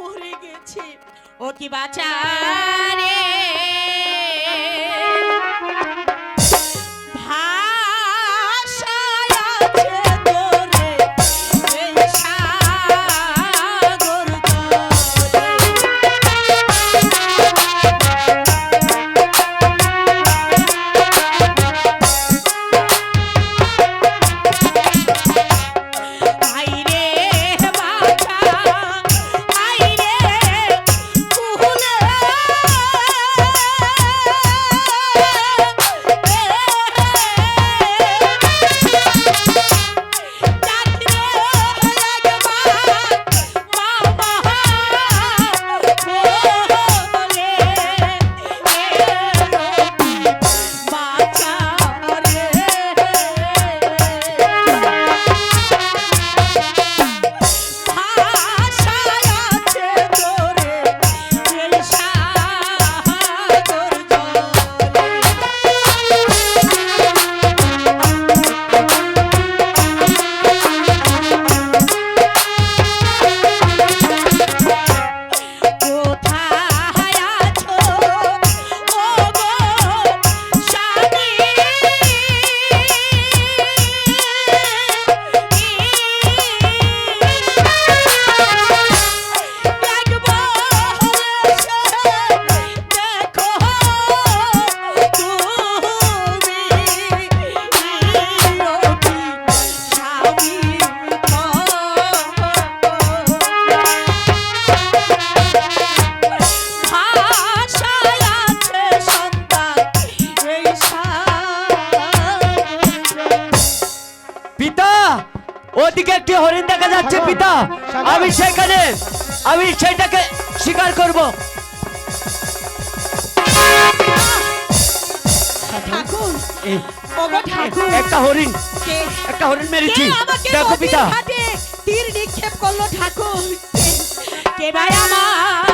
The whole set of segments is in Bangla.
মরে গেছে। ও কি বাঁচা রে ভুল স্বীকার করব। ঠাকুর একটা হরিণ একটা হরিণ মেরেছি। দেখো পিতা। তীর নিক্ষেপ করল ঠাকুর? কে ভাই আমার?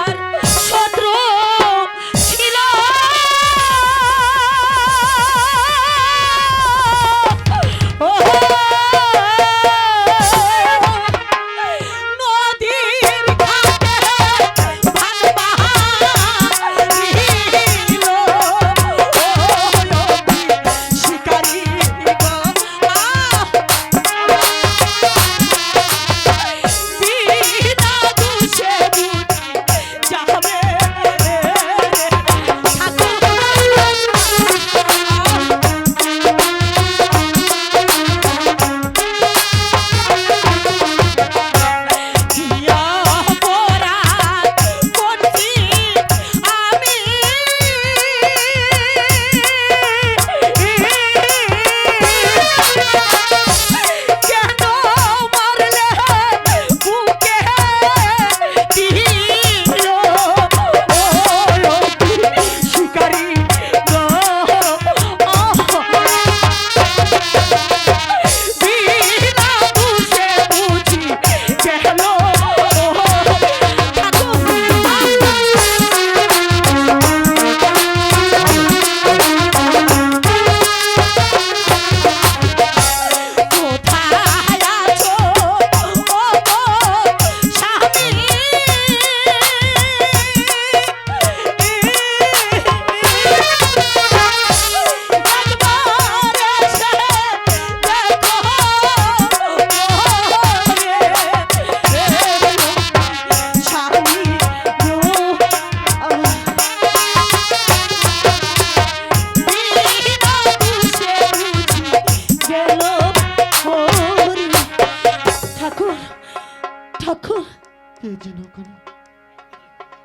কে যেন ওখানে?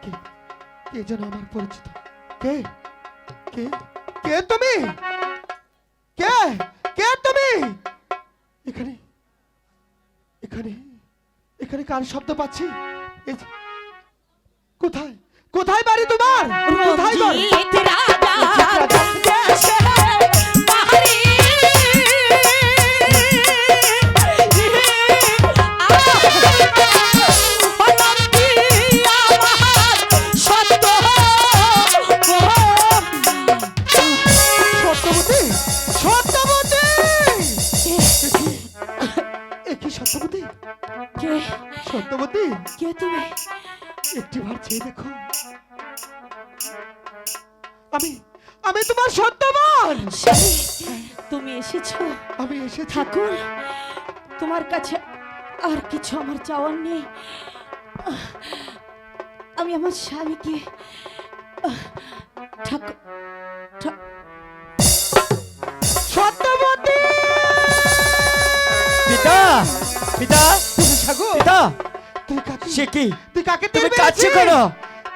কে? কে যেন আমার পরিচিত? কে? কে? কে তুমি? কে? কে তুমি? এখানে এখানে এখানে কার শব্দ পাচ্ছি? কোথায়? কোথায় বাড়ি তোমার? কোথায় বাড়ি একটি চেয়ে দেখো আমি আমি তোমার সত্যবান তুমি এসেছ? আমি এসেছি। ঠাকুর তোমার কাছে আর কিছু আমার চাওয়ার নেই। আমি আমার স্বামীকে ঠাকুর সত্যবতী! পিতা পিতা সাগো পিতা। তুই কাকে সে কি? তুই কাকে তুমি কেন?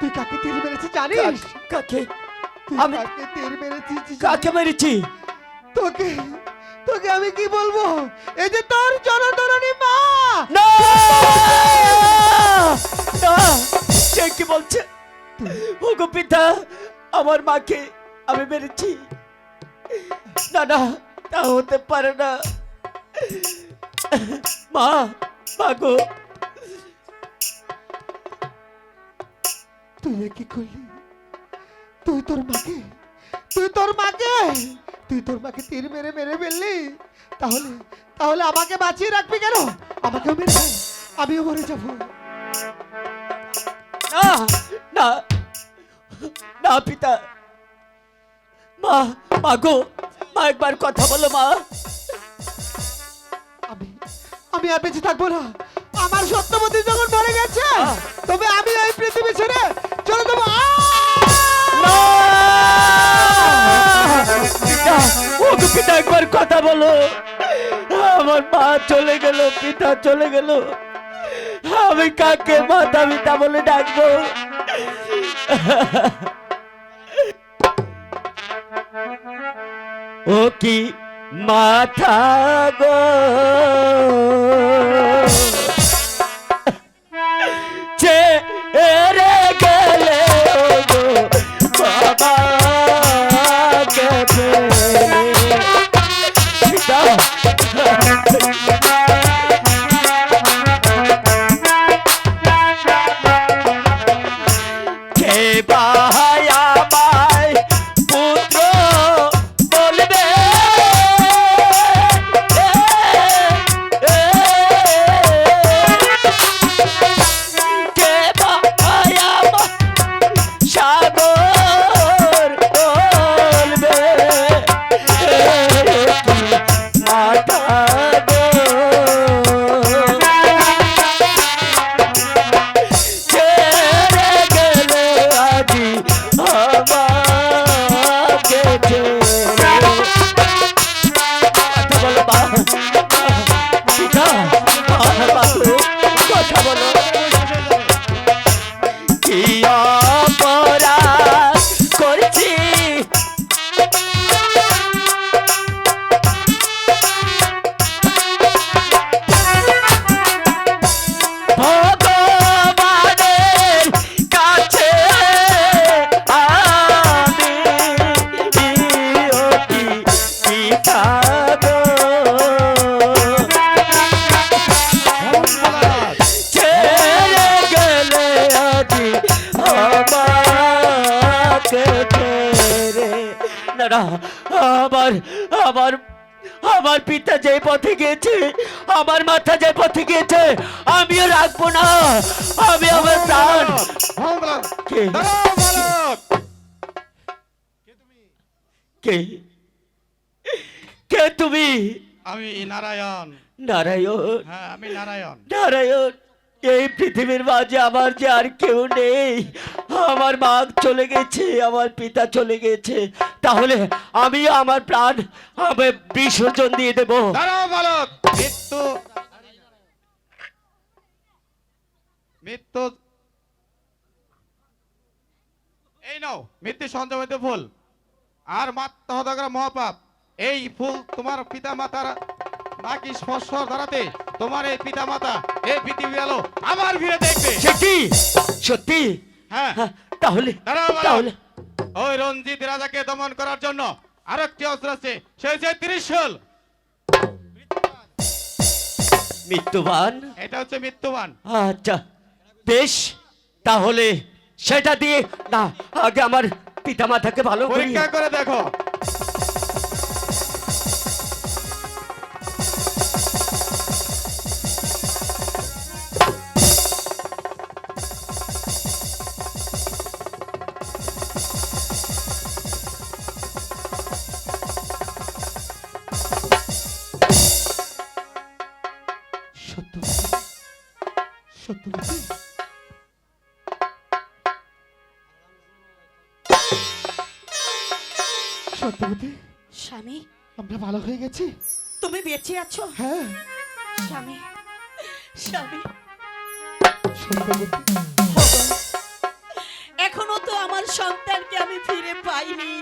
তুই কাকে তীর মেরেছিস জানিস? কাকে? আমি- কাকে তীর মেরেছিস কাকে মেরেছি? তোকে তোকে আমি কি বলব? এই যে তোর মা! না! না! সে কি বলছে? ওগো পিতা আমার মাকে আমি মেরেছি। না না তা হতে পারে না। মা মা গো। তুই কি করলি? তুই তোর মাকে তুই তোর মাকে তুই তোর মাকে তীর মেরে মেরে ফেললি। তাহলে তাহলে আমাকে বাঁচিয়ে রাখবি কেন? আমাকেও মেরে আমিও মরে যাব। না না না পিতা। মা মা গো মা একবার কথা বলো মা। আমি আমি আর বেঁচে থাকব না। আমার সত্যবতী যখন মরে গেছে তবে আমি এই পৃথিবী ছেড়ে চলে যাব। ও পিতা একবার কথা বলো। আমার মা চলে গেল, পিতা চলে গেল। আমি কাকে মাতা পিতা বলে ডাকবো। ও কি মাথা গো? আমার আমার আমার পিতা যে পথে গিয়েছে আমার মাথা যে পথে গিয়েছে আমিও রাখব না আমি আমার প্রাণ। কে? কে? কে তুমি? আমি নারায়ণ। নারায়ণ। হ্যাঁ আমি নারায়ণ। নারায়ণ। এই পৃথিবীর মাঝে আমার যে আর কেউ নেই, আমার মা চলে গেছে, আমার পিতা চলে গেছে। তাহলে আমি আমার প্রাণ আমি বিসর্জন দিয়ে দেব। মৃত্যু। মৃত্যু। এই নাও, মৃত্যু সঞ্জমিত ফুল। আর মাত্র হতকরা মহাপাপ। এই ফুল তোমার পিতা মাতার নাকি স্পর্শ ধরাতে তোমার এই পিতা মাতা এই পৃথিবী আলো আমার ভিড়ে দেখবে। সে কি? সত্যি? হ্যাঁ। হ্যাঁ, তাহলে তাহলে। ওই রঞ্জিত রাজাকে দমন করার জন্য আরেকটি অস্ত্র আছে সে হচ্ছে ত্রিশূল। মৃত্যুবান? এটা হচ্ছে মৃত্যুবান। আচ্ছা বেশ তাহলে সেটা দিয়ে না আগে আমার পিতা মাতাকে ভালো করি পরীক্ষা করে দেখো। ভালো হয়ে গেছি? তুমি বেঁচে আছো? হ্যাঁ। স্বামী স্বামী। এখনও তো আমার সন্তানকে আমি ফিরে পাইনি।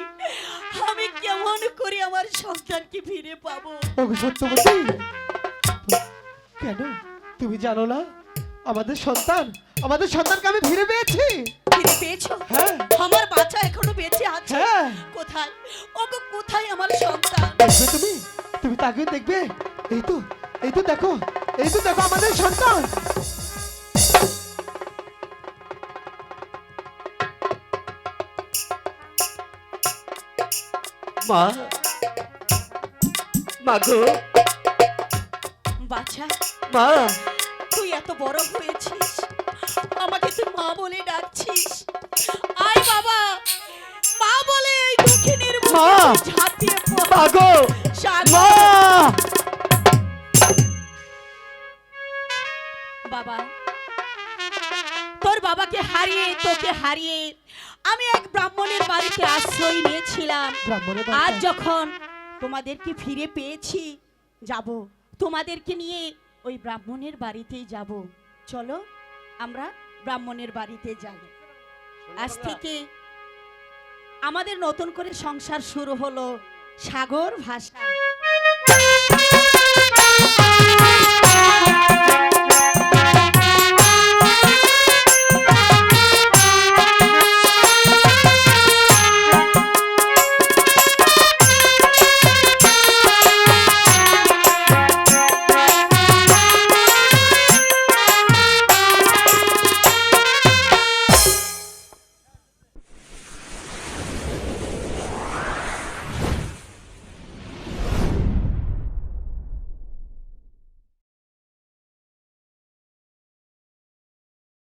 আমি কেমন করে আমার সন্তানকে ফিরে পাবো? ওগো সত্যবতী কেন? তুমি জানো না? আমাদের সন্তান আমাদের সন্তানকে আমি ফিরে পেয়েছি। ফিরে পেয়েছ? হ্যাঁ। আমার বাচ্চা এখনও বেঁচে আছে। হ্যাঁ। কোথায়? ওগো কোথায় আমার সন্তান? দেখবে তুমি? তুমি তাকে দেখবে? এই তো এই তো দেখো এই তো দেখো আমাদের সন্তান। মা মাগো বাচ্চা মা। তুই এত বড় হয়েছিস। আমাকে তুই মা বলে ডাকছিস। বাবা মা বলে এই দুঃখিনীর বুকে মা! তুই ঝাঁপ দিয়ে পড়। মাগো সাগর। মা। বাবা তোর বাবাকে হারিয়ে তোকে হারিয়ে আমি এক ব্রাহ্মণের বাড়িতে আশ্রয় নিয়েছিলাম। যখন তোমাদেরকে ফিরে পেয়েছি যাব। তোমাদেরকে নিয়ে ওই ব্রাহ্মণের বাড়িতেই যাব। চলো আমরা ব্রাহ্মণের বাড়িতে যাব আজ থেকে আমাদের নতুন করে সংসার শুরু হলো সাগর ভাষা।